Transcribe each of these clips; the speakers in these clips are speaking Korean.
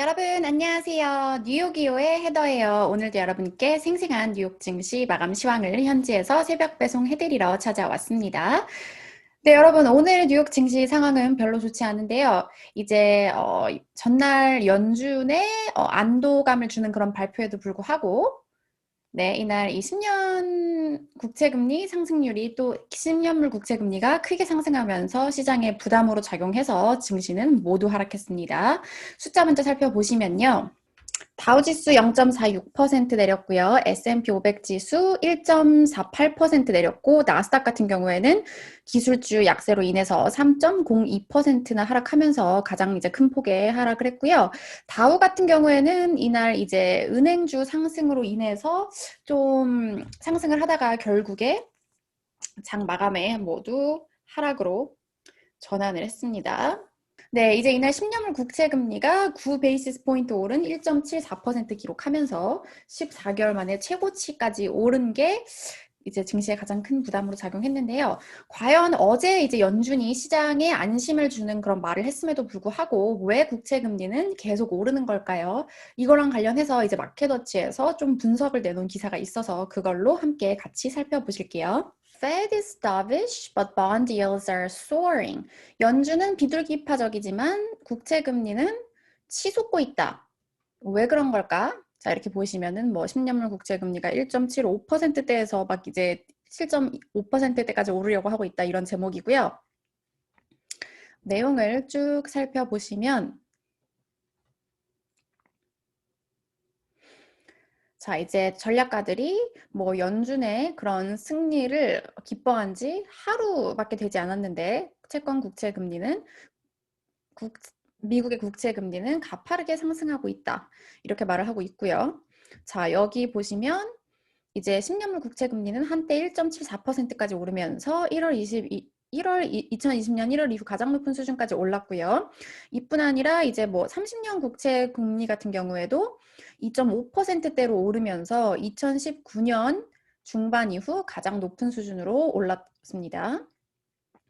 여러분 안녕하세요. 뉴욕이오의 헤더예요. 오늘도 여러분께 생생한 뉴욕 증시 마감 시황을 현지에서 새벽 배송해드리러 찾아왔습니다. 네, 여러분 오늘 뉴욕 증시 상황은 별로 좋지 않은데요. 이제 어, 전날 연준의 어, 안도감을 주는 그런 발표에도 불구하고 네, 이날 이 10년 국채금리 상승률이 또 10년물 국채금리가 크게 상승하면서 시장에 부담으로 작용해서 증시는 모두 하락했습니다. 숫자 먼저 살펴보시면요. 다우지수 0.46% 내렸고요. S&P 500 지수 1.48% 내렸고 나스닥 같은 경우에는 기술주 약세로 인해서 3.02%나 하락하면서 가장 이제 큰 폭의 하락을 했고요. 다우 같은 경우에는 이날 이제 은행주 상승으로 인해서 좀 상승을 하다가 결국에 장 마감에 모두 하락으로 전환을 했습니다. 네, 이제 이날 10년물 국채 금리가 9 베이시스 포인트 오른 1.74% 기록하면서 14개월 만에 최고치까지 오른 게 이제 증시에 가장 큰 부담으로 작용했는데요. 과연 어제 이제 연준이 시장에 안심을 주는 그런 말을 했음에도 불구하고 왜 국채 금리는 계속 오르는 걸까요? 이거랑 관련해서 이제 마켓워치에서 좀 분석을 내놓은 기사가 있어서 그걸로 함께 같이 살펴보실게요. Fed is dovish, but bond yields are soaring. 연준은 비둘기파적이지만 국채 금리는 치솟고 있다. 왜 그런 걸까? 자, 이렇게 보시면은 뭐 10년물 국채 금리가 1.75%대에서 막 이제 7.5%대까지 오르려고 하고 있다 이런 제목이고요. 내용을 쭉 살펴보시면 자, 이제 전략가들이 뭐 연준의 그런 승리를 기뻐한 지 하루밖에 되지 않았는데 채권 국채 금리는 국, 미국의 국채 금리는 가파르게 상승하고 있다. 이렇게 말을 하고 있고요. 자, 여기 보시면 이제 10년물 국채 금리는 한때 1.74%까지 오르면서 1월 22 1월 2020년 1월 이후 가장 높은 수준까지 올랐고요. 이뿐 아니라 이제 뭐 30년 국채 금리 같은 경우에도 2.5%대로 오르면서 2019년 중반 이후 가장 높은 수준으로 올랐습니다.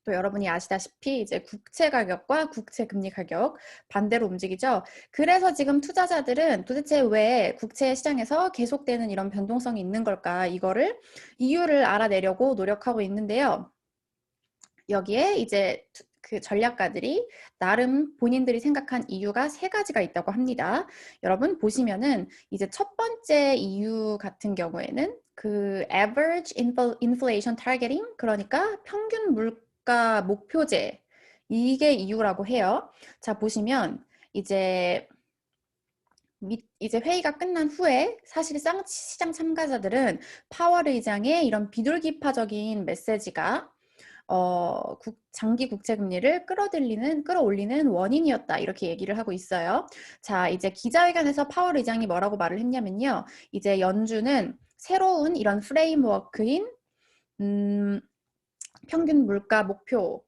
또 여러분이 아시다시피 이제 국채 가격과 국채 금리 가격 반대로 움직이죠. 그래서 지금 투자자들은 도대체 왜 국채 시장에서 계속되는 이런 변동성이 있는 걸까? 이거를 이유를 알아내려고 노력하고 있는데요. 여기에 이제 그 전략가들이 나름 본인들이 생각한 이유가 세 가지가 있다고 합니다. 여러분 보시면은 이제 첫 번째 이유 같은 경우에는 그 average inflation targeting 그러니까 평균 물가 목표제 이게 이유라고 해요. 자 보시면 이제 이제 회의가 끝난 후에 사실상 시장 참가자들은 파월 의장의 이런 비둘기파적인 메시지가 어, 국, 장기 국채 금리를 끌어들이는 끌어올리는 원인이었다 이렇게 얘기를 하고 있어요. 자 이제 기자회견에서 파월 의장이 뭐라고 말을 했냐면요. 이제 연준은 새로운 이런 프레임워크인 음, 평균 물가 목표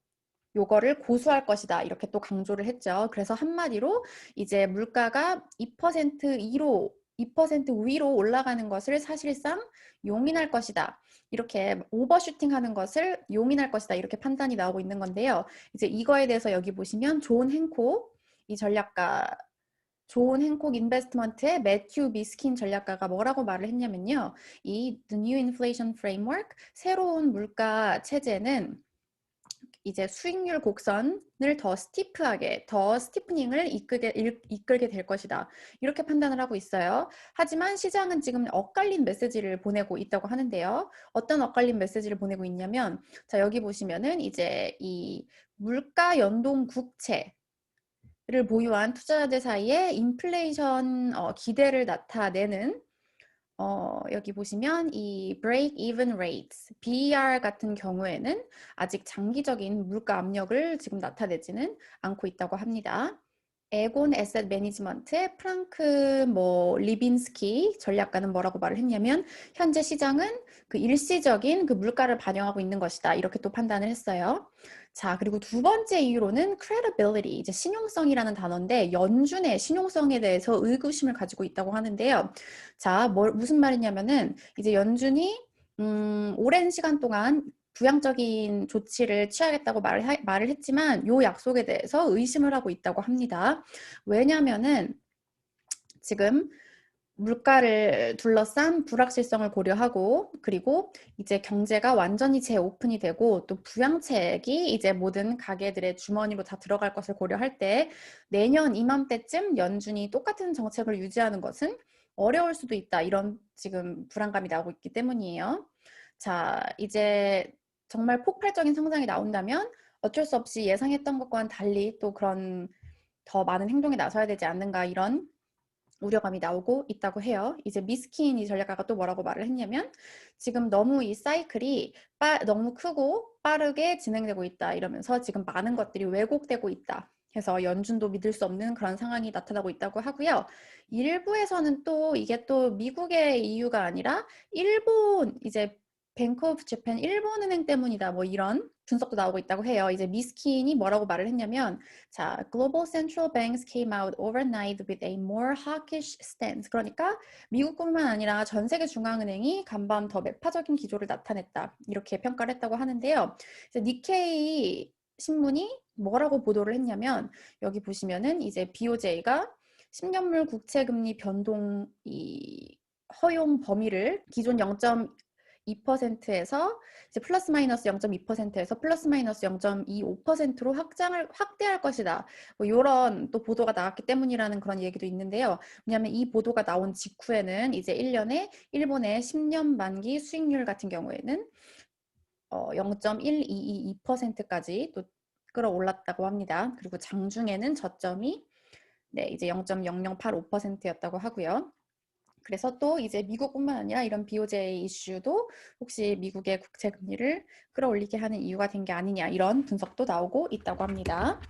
요거를 고수할 것이다 이렇게 또 강조를 했죠. 그래서 한마디로 이제 물가가 2% 이로 2% 위로 올라가는 것을 사실상 용인할 것이다. 이렇게 오버슈팅 하는 것을 용인할 것이다. 이렇게 판단이 나오고 있는 건데요. 이제 이거에 대해서 여기 보시면 좋은 행콕, 이 전략가 좋은 행콕 인베스트먼트의 매튜 비스킨 전략가가 뭐라고 말을 했냐면요. 이 The New Inflation Framework, 새로운 물가 체제는 이제 수익률 곡선을 더 스티프하게, 더 스티프닝을 이끌게, 이끌게 될 것이다. 이렇게 판단을 하고 있어요. 하지만 시장은 지금 엇갈린 메시지를 보내고 있다고 하는데요. 어떤 엇갈린 메시지를 보내고 있냐면, 자, 여기 보시면은 이제 이 물가 연동 국채, 를 보유한 투자자들 사이에 인플레이션 어, 기대를 나타내는 어, 여기 보시면 이 break even rates, BER 같은 경우에는 아직 장기적인 물가 압력을 지금 나타내지는 않고 있다고 합니다. 에곤 에셋 매니지먼트의 프랑크 뭐 리빈스키 전략가는 뭐라고 말을 했냐면 현재 시장은 그 일시적인 그 물가를 반영하고 있는 것이다 이렇게 또 판단을 했어요. 자, 그리고 두 번째 이유로는 credibility, 이제 신용성이라는 단어인데 연준의 신용성에 대해서 의구심을 가지고 있다고 하는데요. 자, 뭘, 무슨 말이냐면은 이제 연준이 음, 오랜 시간 동안 부양적인 조치를 취하겠다고 말을, 하, 말을 했지만 요 약속에 대해서 의심을 하고 있다고 합니다. 왜냐면은 지금 물가를 둘러싼 불확실성을 고려하고 그리고 이제 경제가 완전히 재오픈이 되고 또 부양책이 이제 모든 가게들의 주머니로 다 들어갈 것을 고려할 때 내년 이맘때쯤 연준이 똑같은 정책을 유지하는 것은 어려울 수도 있다. 이런 지금 불안감이 나오고 있기 때문이에요. 자, 이제 정말 폭발적인 성장이 나온다면 어쩔 수 없이 예상했던 것과는 달리 또 그런 더 많은 행동에 나서야 되지 않는가 이런 우려감이 나오고 있다고 해요. 이제 미스키니 전략가가 또 뭐라고 말을 했냐면 지금 너무 이 사이클이 빠, 너무 크고 빠르게 진행되고 있다 이러면서 지금 많은 것들이 왜곡되고 있다. 해서 연준도 믿을 수 없는 그런 상황이 나타나고 있다고 하고요. 일부에서는 또 이게 또 미국의 이유가 아니라 일본 이제 뱅크 오브 재팬 일본은행 때문이다 뭐 이런 분석도 나오고 있다고 해요. 이제 미스킨이 뭐라고 말을 했냐면 자, global central banks came out overnight with a more hawkish stance. 그러니까 미국뿐만 아니라 전 세계 중앙은행이 간밤 더 매파적인 기조를 나타냈다. 이렇게 평가를 했다고 하는데요. 이제 니케이 신문이 뭐라고 보도를 했냐면 여기 보시면은 이제 BOJ가 10년물 국채 금리 변동 이 허용 범위를 기존 2%에서 이제 플러스 마이너스 0.2%에서 플러스 마이너스 0.25%로 확장을 확대할 것이다. 뭐 이런 또 보도가 나왔기 때문이라는 그런 얘기도 있는데요. 왜냐하면 이 보도가 나온 직후에는 이제 1년에 일본의 10년 만기 수익률 같은 경우에는 어, 0.1222%까지 또 끌어올랐다고 합니다. 그리고 장중에는 저점이 네, 이제 0.0085%였다고 하고요. 그래서 또 이제 미국뿐만 아니라 이런 BOJ 이슈도 혹시 미국의 국채 금리를 끌어올리게 하는 이유가 된 게 아니냐 이런 분석도 나오고 있다고 합니다.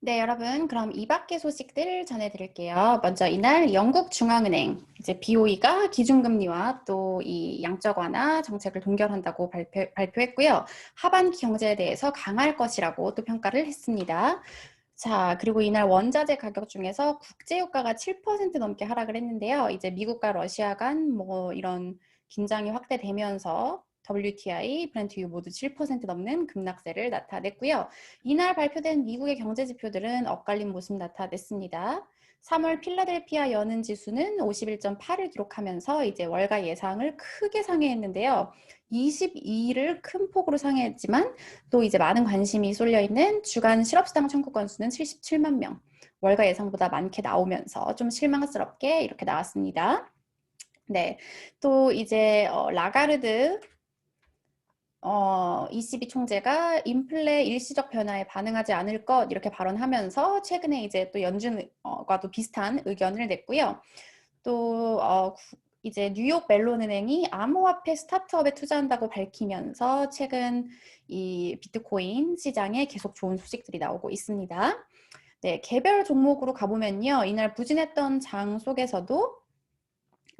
네, 여러분. 그럼 이 밖의 소식들 전해드릴게요. 먼저 이날 영국 중앙은행, 이제 BOE가 기준금리와 또 이 양적 완화 정책을 동결한다고 발표, 발표했고요. 하반기 경제에 대해서 강할 것이라고 또 평가를 했습니다. 자, 그리고 이날 원자재 가격 중에서 국제 유가가 7% 넘게 하락을 했는데요. 이제 미국과 러시아 간 뭐 이런 긴장이 확대되면서 WTI, 브렌트유 모두 7% 넘는 급락세를 나타냈고요. 이날 발표된 미국의 경제 지표들은 엇갈린 모습 나타냈습니다. 3월 필라델피아 연은 지수는 51.8을 기록하면서 이제 월가 예상을 크게 상회했는데요. 22일을 큰 폭으로 상회했지만 또 이제 많은 관심이 쏠려 있는 주간 실업수당 청구 건수는 77만 명. 월가 예상보다 많게 나오면서 좀 실망스럽게 이렇게 나왔습니다. 네. 또 이제 어, 라가르드 어, ECB 총재가 인플레 일시적 변화에 반응하지 않을 것 이렇게 발언하면서 최근에 이제 또 연준과도 비슷한 의견을 냈고요. 또 어, 이제 뉴욕 멜론은행이 암호화폐 스타트업에 투자한다고 밝히면서 최근 이 비트코인 시장에 계속 좋은 소식들이 나오고 있습니다. 네, 개별 종목으로 가보면요. 이날 부진했던 장 속에서도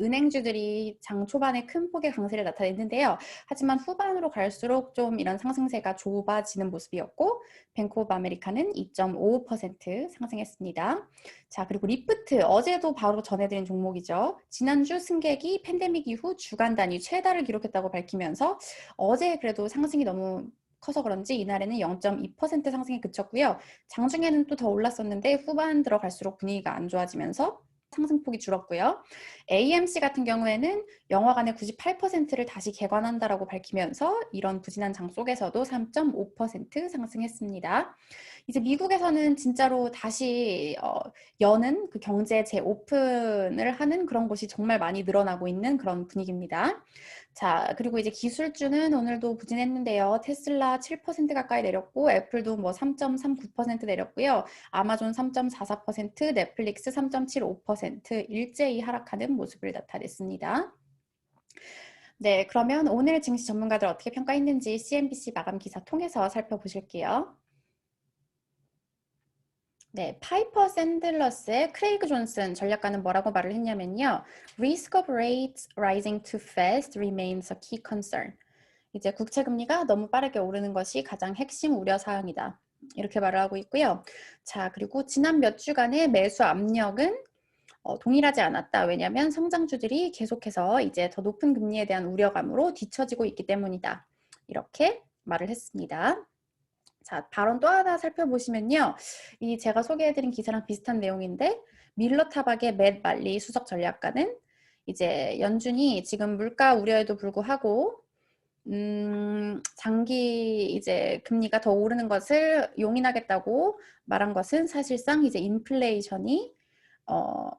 은행주들이 장 초반에 큰 폭의 강세를 나타냈는데요. 하지만 후반으로 갈수록 좀 이런 상승세가 좁아지는 모습이었고 뱅크 오브 아메리카는 2.55% 상승했습니다. 자 그리고 리프트 어제도 바로 전해드린 종목이죠. 지난주 승객이 팬데믹 이후 주간 단위 최다를 기록했다고 밝히면서 어제 그래도 상승이 너무 커서 그런지 이날에는 0.2% 상승에 그쳤고요. 장중에는 또 더 올랐었는데 후반 들어갈수록 분위기가 안 좋아지면서 상승폭이 줄었고요. AMC 같은 경우에는 영화관의 98%를 다시 개관한다라고 밝히면서 이런 부진한 장 속에서도 3.5% 상승했습니다. 이제 미국에서는 진짜로 다시 어, 여는 그 경제 재오픈을 하는 그런 곳이 정말 많이 늘어나고 있는 그런 분위기입니다. 자, 그리고 이제 기술주는 오늘도 부진했는데요. 테슬라 7% 가까이 내렸고, 애플도 뭐 3.39% 내렸고요. 아마존 3.44%, 넷플릭스 3.75% 일제히 하락하는 모습을 나타냈습니다. 네, 그러면 오늘 증시 전문가들 어떻게 평가했는지 CNBC 마감 기사 통해서 살펴보실게요. 네, 파이퍼 샌들러스의 크레이그 존슨 전략가는 뭐라고 말을 했냐면요. Risk of rates rising too fast remains a key concern. 이제 국채 금리가 너무 빠르게 오르는 것이 가장 핵심 우려 사항이다. 이렇게 말을 하고 있고요. 자, 그리고 지난 몇 주간의 매수 압력은 어, 동일하지 않았다. 왜냐하면 성장주들이 계속해서 이제 더 높은 금리에 대한 우려감으로 뒤처지고 있기 때문이다. 이렇게 말을 했습니다. 자, 발언 또 하나 살펴보시면요. 이 제가 소개해드린 기사랑 비슷한 내용인데 밀러 타박의 맷 말리 수석 전략가는 이제 연준이 지금 물가 우려에도 불구하고 음, 장기 이제 금리가 더 오르는 것을 용인하겠다고 말한 것은 사실상 이제 인플레이션이 어,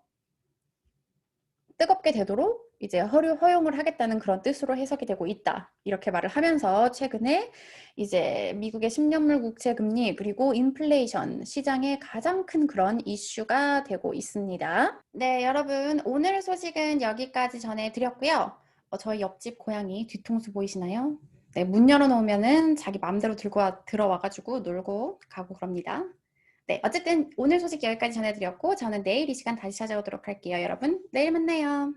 뜨겁게 되도록 이제 허류 허용을 하겠다는 그런 뜻으로 해석이 되고 있다. 이렇게 말을 하면서 최근에 이제 미국의 10년물 국채 금리 그리고 인플레이션 시장의 가장 큰 그런 이슈가 되고 있습니다. 네, 여러분 오늘 소식은 여기까지 전해드렸고요. 어, 저희 옆집 고양이 뒤통수 보이시나요? 네, 문 열어놓으면은 자기 마음대로 들고 와, 들어와가지고 놀고 가고 그럽니다. 네, 어쨌든 오늘 소식 여기까지 전해드렸고 저는 내일 이 시간 다시 찾아오도록 할게요. 여러분, 내일 만나요.